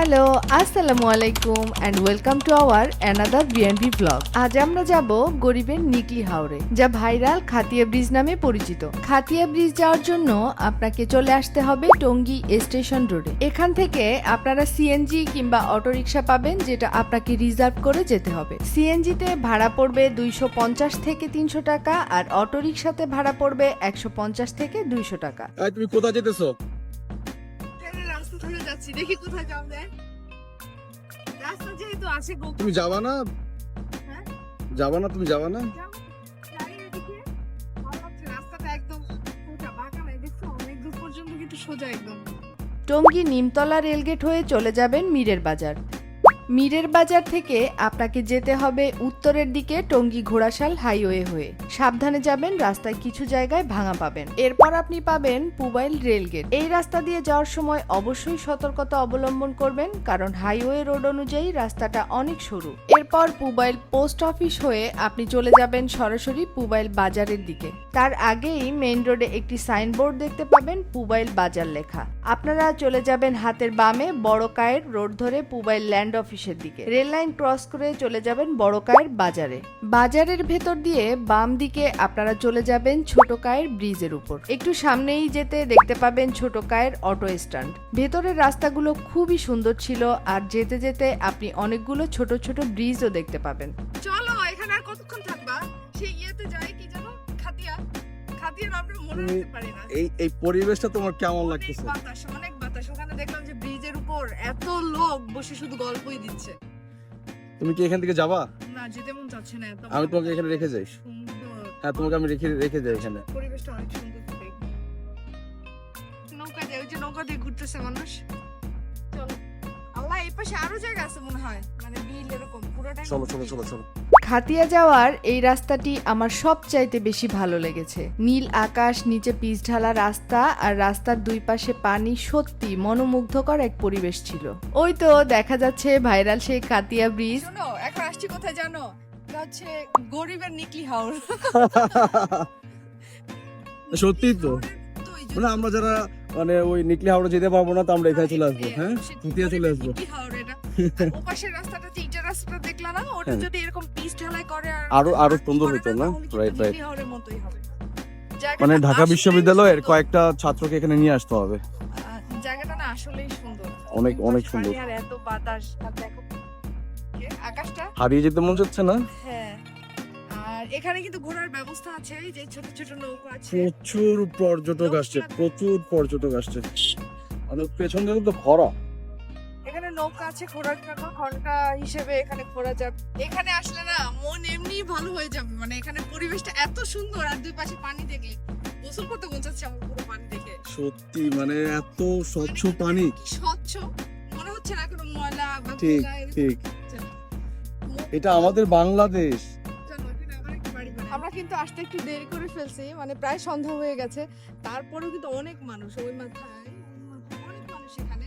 Hello আসসালামু আলাইকুম and welcome to our another BNP blog আজ আমরা যাব গরিবের নিকলি হাওড়ে যা ভাইরাল খাতিয়া ব্রিজ নামে পরিচিত। খাতিয়া ব্রিজ যাওয়ার জন্য আপনাকে চলে আসতে হবে টঙ্গী স্টেশন রোডে এখান থেকে আপনারা সিএনজি কিংবা অটোরিকশা পাবেন, যেটা আপনাকে রিজার্ভ করে যেতে হবে। সিএনজিতে ভাড়া পড়বে দুইশো পঞ্চাশ থেকে তিনশো টাকা আর অটোরিকশাতে ভাড়া পড়বে একশো পঞ্চাশ থেকে দুইশো টাকা। তুমি কোথায় যেতেছো? ধরে যাচ্ছি দেখি কোথায় যাও যায় রাস্তা যেহেতু আছে গো তুমি যাবা না হ্যাঁ? যাবা না তুমি যাবা না যাও, যাই এদিকে। ভালো লাগছে, রাস্তাটা একদম সোজা, বাঁকা নাই, দেখছ? অনেক দূর পর্যন্ত কিন্তু সোজা একদম। টঙ্গী নিমতলা রেলগেট হয়ে চলে যাবেন মীরের বাজার মীরের বাজার থেকে আপনাকে যেতে হবে উত্তরের দিকে টঙ্গী ঘোড়াশাল হাইওয়ে হয়ে। সাবধানে যাবেন, রাস্তায় কিছু জায়গায় ভাঙা পাবেন। এরপর আপনি পাবেন পুবাইল রেলগেট। এই রাস্তা দিয়ে যাওয়ার সময় অবশ্যই সতর্কতা অবলম্বন করবেন, কারণ হাইওয়ে রোড অনুযায়ী রাস্তাটা অনেক সরু। এরপর পুবাইল পোস্ট অফিস হয়ে আপনি চলে যাবেন সরাসরি পুবাইল বাজারের দিকে। তার আগেই মেইন রোডে একটি সাইনবোর্ড দেখতে পাবেন, পুবাইল বাজার লেখা। আপনারা চলে যাবেন হাতের বামে বড় কায়ের রোড ধরে পুবাইল ল্যান্ড অফিসের দিকে। রেল লাইন ক্রস করে চলে যাবেন বড় কায়ের বাজারে। বাজারের ভেতর দিয়ে বাম দিকে আপনারা চলে যাবেন ছোট কায়ের ব্রিজের উপর। একটু সামনেই যেতে দেখতে পাবেন ছোট কায়ের অটো স্ট্যান্ড। ভেতরের রাস্তাগুলো খুবই সুন্দর ছিল আর যেতে যেতে আপনি অনেকগুলো ছোট ছোট ব্রিজও দেখতে পাবেন। চলো এখানে আর কতক্ষণ থাকবা? সেই ইয়েতে যাই কি জানো খাতিয়া। খাতিয়ার নামটা মনে রাখতে পারি না। এই এই পরিবেশটা তোমার কেমন লাগতেছে? বাতাস অনেক এত লোক বসে শুধু গল্পই দিচ্ছে। তুমি কি এখান থেকে যাবা? না যেতে মন চাচ্ছে না এত আমি তোমাকে এখানে রেখে যাই। সুন্দর। হ্যাঁ তোমাকে আমি রেখে রেখে যাই এখানে। পরিবেশটা অনেক সুন্দর নৌকা দিয়ে ওই যে নৌকা দিয়ে ঘুরতেছে মানুষ। চলো। আল্লাহ এই পাশে আরও জায়গা আছে মনে হয়। মানে বিল এরকম পুরোটাই চলো চলো চলো চলো। খাতিয়া যাওয়ার এই রাস্তাটি আমার সবচাইতে বেশি ভালো লেগেছে। নীল আকাশ নিচে পিচ ঢালা রাস্তা আর রাস্তার দুই পাশে পানি সত্যি মনোমুগ্ধকর এক পরিবেশ ছিল। ওই তো দেখা যাচ্ছে ভাইরাল সেই খাতিয়া ব্রিজ। শোনো এখন আসছি কোথায় জানো? এটা হচ্ছে গরিবের নিকলি হাওর। সত্যি তো। তো মানে আমরা যারা মানে ওই নিকলি হাওড়া যেতে পারব না তো আমরা এখানে চলে আসব হ্যাঁ? খুঁটিয়ে চলে আসব। নিকলি হাওর ওপাশের রাস্তাটা যে ইটের রাস্তাটা দেখলা না? ওটা হ্যাঁ। যদি এরকম পিচ ঢালাই করে আরও আরও সুন্দর হতো না? রাইট রাইট মতোই হবে। মানে ঢাকা বিশ্ববিদ্যালয়ের কয়েকটা ছাত্রকে এখানে নিয়ে আসতে হবে। জায়গাটা না আসলেই সুন্দর। অনেক অনেক সুন্দর। আর এত বাতাস দেখো আকাশটা? হারিয়ে যেতে মন যাচ্ছে না? হ্যাঁ এখানে কিন্তু ঘোরার ব্যবস্থা আছে যে ছোট ছোট নৌকা আছে। প্রচুর পর্যটক আসছে প্রচুর পর্যটক আসছে। মানে পেছন দিকে তো খরা। এখানে নৌকা আছে ঘোরার জন্য ঘণ্টা হিসেবে এখানে ঘোরা যাবে। এখানে আসলে না মন এমনি ভালো হয়ে যাবে মানে এখানে পরিবেশটা এত সুন্দর আর দুই পাশে পানি দেখলে গোসল করতে মন চাচ্ছে আমার পুরো পানি দেখে। সত্যি মানে এত স্বচ্ছ পানি। স্বচ্ছ? মনে হচ্ছে না কোনো ময়লা ঠিক ঠিক। এটা আমাদের বাংলাদেশ। কিন্তু আসতে একটু দেরি করে ফেলছি মানে প্রায় সন্ধ্যা হয়ে গেছে। তারপরেও কিন্তু অনেক মানুষ ওই মাথায় অনেক মানুষ এখানে।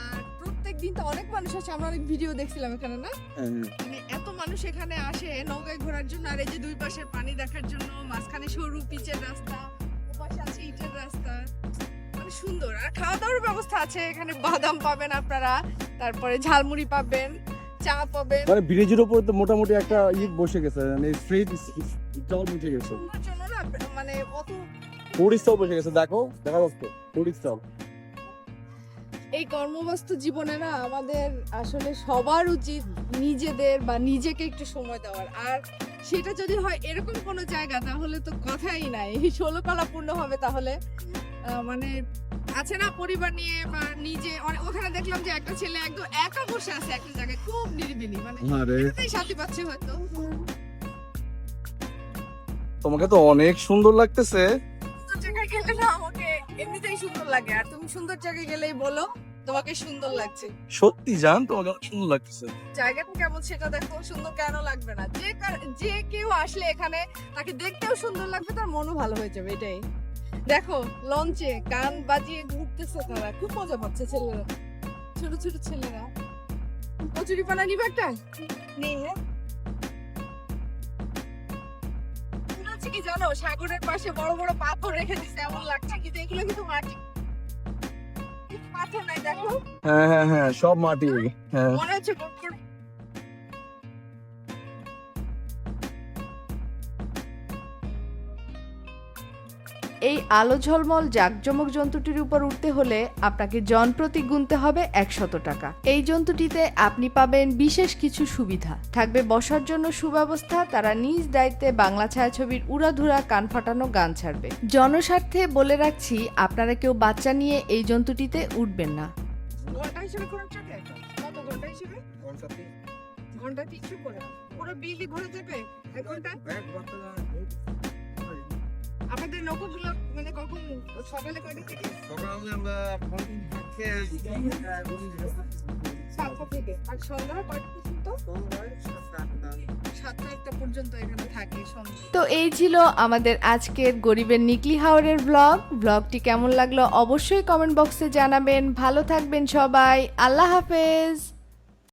আর প্রত্যেক দিন তো অনেক মানুষ আছে আমরা অনেক ভিডিও দেখছিলাম এখানে না? হ্যাঁ, মানে এত মানুষ এখানে আসে নৌকায় ঘোরার জন্য আর এই যে দুই পাশের পানি দেখার জন্য মাঝখানে সরু পিচের রাস্তা ওপাশে আছে ইটের রাস্তা মানে সুন্দর। আর খাওয়া দাওয়ার ব্যবস্থা আছে এখানে বাদাম পাবেন আপনারা তারপরে ঝালমুড়ি পাবেন। চা পাবেন মানে ব্রিজের উপরে তো মোটামুটি একটা ই বসে গেছে মানে স্ট্রিট স্টল বসে গেছে। জন্য না মানে অত ফুড বসে গেছে দেখো দেখা যাচ্ছে ফুড এই কর্মব্যস্ত জীবনে না আমাদের আসলে সবার উচিত নিজেদের বা নিজেকে একটু সময় দেওয়ার। আর সেটা যদি হয় এরকম কোনো জায়গা তাহলে তো কথাই নাই। ষোলো কলা পূর্ণ হবে তাহলে। মানে আছে না পরিবার নিয়ে বা নিজে ওখানে দেখলাম যে একটা ছেলে একদম একা বসে আছে একটা জায়গায় খুব নিরিবিলি মানে শান্তি পাচ্ছে হয়তো। তোমাকে তো অনেক সুন্দর লাগতেছে। জায়গায় গেলে না আমাকে এমনিতেই সুন্দর লাগে আর তুমি সুন্দর জায়গায় গেলেই বলো তোমাকে সুন্দর লাগছে। সত্যি জান তোমাকে সুন্দর লাগতেছে। জায়গাটা কেমন সেটা দেখো সুন্দর কেন লাগবে না। যে যে কেউ আসলে এখানে তাকে দেখতেও সুন্দর লাগবে তার মনও ভালো হয়ে যাবে এটাই। দেখো লঞ্চে গান বাজিয়ে ঘুরতেছে তারা। খুব মজা পাচ্ছে ছেলেরা। ছোট ছোট ছেলেরা। কচুরি পানা নিবে একটা? নেই হ্যাঁ কি জানো সাগরের পাশে বড় বড় পাথর রেখে দিচ্ছে এমন লাগছে কিন্তু এগুলো কিন্তু মাটি। পাথর নাই দেখো। হ্যাঁ হ্যাঁ হ্যাঁ সব মাটি। হ্যাঁ। মনে হচ্ছে এই আলো ঝলমল জাকজমক জন্তুটির উপর উঠতে হলে আপনাকে জনপ্রতি গুনতে হবে একশত টাকা। এই জন্তুটিতে আপনি পাবেন বিশেষ কিছু সুবিধা। থাকবে বসার জন্য সুব্যবস্থা তারা নিজ দায়িত্বে বাংলা ছায়াছবির উড়াধুরা কান ফাটানো গান ছাড়বে। জনস্বার্থে বলে রাখছি আপনারা কেউ বাচ্চা নিয়ে এই জন্তুটিতে উঠবেন না। ঘণ্টা হিসেবে কত ঘণ্টা হিসেবে? ঘণ্টা তিনশো করে। পুরো বিলই ভরে যাবে এক ঘণ্টা। নৌকোগুলো মানে কখন সকালে কয়টা থেকে? সাতটা থেকে। আর সন্ধ্যা কয়টা পর্যন্ত? পর্যন্ত এখানে থাকে তো এই ছিল আমাদের আজকের গরিবের নিকলি হাওরের ব্লগ ব্লগটি কেমন লাগল অবশ্যই কমেন্ট বক্সে জানাবেন। ভালো থাকবেন সবাই। আল্লাহ হাফেজ।